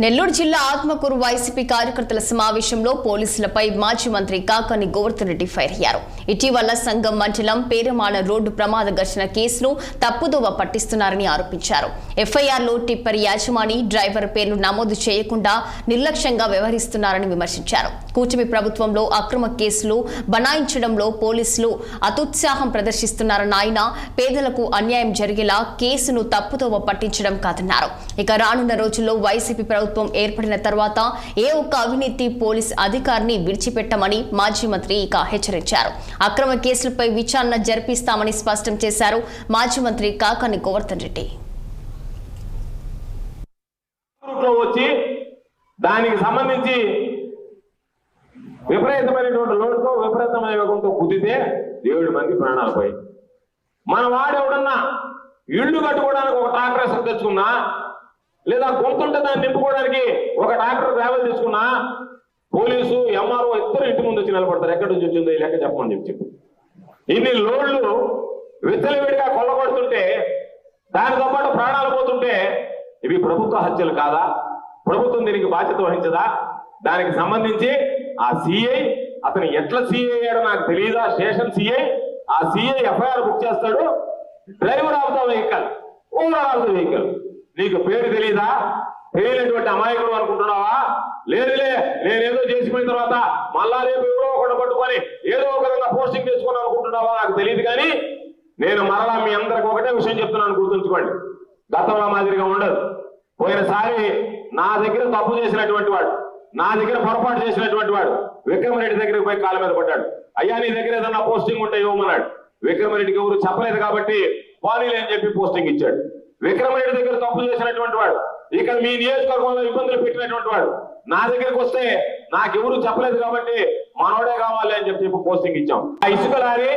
నెల్లూరు జిల్లా ఆత్మకూరు వైసీపీ కార్యకర్తల సమావేశంలో పోలీసులపై మాజీ మంత్రి కాకాని గోవర్ధన్ రెడ్డి ఫైర్ అయ్యారు. ఇటీవల సంఘం మండలం పేరమాన రోడ్డు ప్రమాద ఘర్షణ కేసును తప్పుదోవ పట్టిస్తున్నారని ఆరోపించారు. ఎఫ్ఐఆర్లో టిప్పర్ యాజమాని డ్రైవర్ పేర్లు నమోదు చేయకుండా నిర్లక్ష్యంగా వ్యవహరిస్తున్నారని విమర్శించారు. కూటమి ప్రభుత్వంలో అక్రమ కేసులు బనాయించడంలో పోలీసులు అతుత్సాహం ప్రదర్శిస్తున్నారన్న ఆయన పేదలకు అన్యాయం జరిగేలా కేసును తప్పుదోవ పట్టించడం కాదన్నారు. ఇక రానున్న రోజుల్లో వైసీపీ ప్రభుత్వం ఏర్పడిన తర్వాత ఏ ఒక్క అవినీతి పోలీస్ అధికారిని విడిచిపెట్టమని మాజీ మంత్రి ఇక హెచ్చరించారు. అక్రమ కేసులపై విచారణ జరిపిస్తామని స్పష్టం చేశారు మాజీ మంత్రి కాకాని గోవర్ధన్ రెడ్డి. వచ్చి దానికి సంబంధించి విపరీతమైనటువంటి లోటుతో విపరీతమైన వేగంతో కుదితే ఏడు మంది ప్రాణాలు పోయి మన వాడు ఎవడన్నా ఇళ్ళు కట్టుకోవడానికి ఒక ట్రాక్టర్ తెచ్చుకున్నా లేదా గొంతుంటే దాన్ని నింపుకోవడానికి ఒక డాక్టర్ ట్రావెల్ తీసుకున్నా పోలీసు ఎంఆర్ఓ ఇద్దరు ఇంటి ముందు వచ్చి నిలబడతారు. ఎక్కడి నుంచి వచ్చిందో లెక్క చెప్పమని చెప్పి ఇన్ని లోడ్లు విచ్చలవిడిగా కొల్లగొడుతుంటే దానితో పాటు ప్రాణాలు పోతుంటే ఇవి ప్రభుత్వ హత్యలు కాదా? ప్రభుత్వం దీనికి బాధ్యత వహించదా? దానికి సంబంధించి ఆ సిఐ అతను ఎట్లా సిఐ అయ్యాడో నాకు తెలియదా స్టేషన్ సిఐ ఆ సిఐ ఎఫ్ఐఆర్ బుక్ చేస్తాడు. Driver of the vehicle. Owner of the vehicle. నీకు పేరు తెలీదా? తెలియనటువంటి అమాయకుడు అనుకుంటున్నావా? లేదులే నేనేదో చేసిపోయిన తర్వాత మళ్ళా రేపు ఎవరో ఒకటి పట్టుకొని ఏదో ఒక విధంగా పోస్టింగ్ తెచ్చుకున్నాను అనుకుంటున్నావా? నాకు తెలియదు కానీ నేను మరలా మీ అందరికి ఒకటే విషయం చెప్తున్నాను గుర్తుంచుకోండి. గతంలో మాదిరిగా ఉండదు. పోయినసారి నా దగ్గర తప్పు చేసినటువంటి వాడు నా దగ్గర పొరపాటు చేసినటువంటి వాడు విక్రమరెడ్డి దగ్గరికి పోయి కాళ్ళ మీద పడ్డాడు. అయ్యా నీ దగ్గర ఏదన్నా పోస్టింగ్ ఉంటే ఇవ్వమన్నాడు. విక్రమరెడ్డికి ఎవరు చెప్పలేదు కాబట్టి పోనీలే అని చెప్పి పోస్టింగ్ ఇచ్చాడు. విక్రమరెడ్డి దగ్గర తప్పులు చేసినటువంటి వాడు. ఇక్కడ మీ నియోజకవర్గంలో ఇబ్బందులు పెట్టినటువంటి వాడు. నా దగ్గరికి వస్తే నాకెవరు చెప్పలేదు కాబట్టి మనోడే కావాలి అని చెప్పి చెప్పి పోస్టింగ్ ఇచ్చాం. ఆ ఇసుక లారీ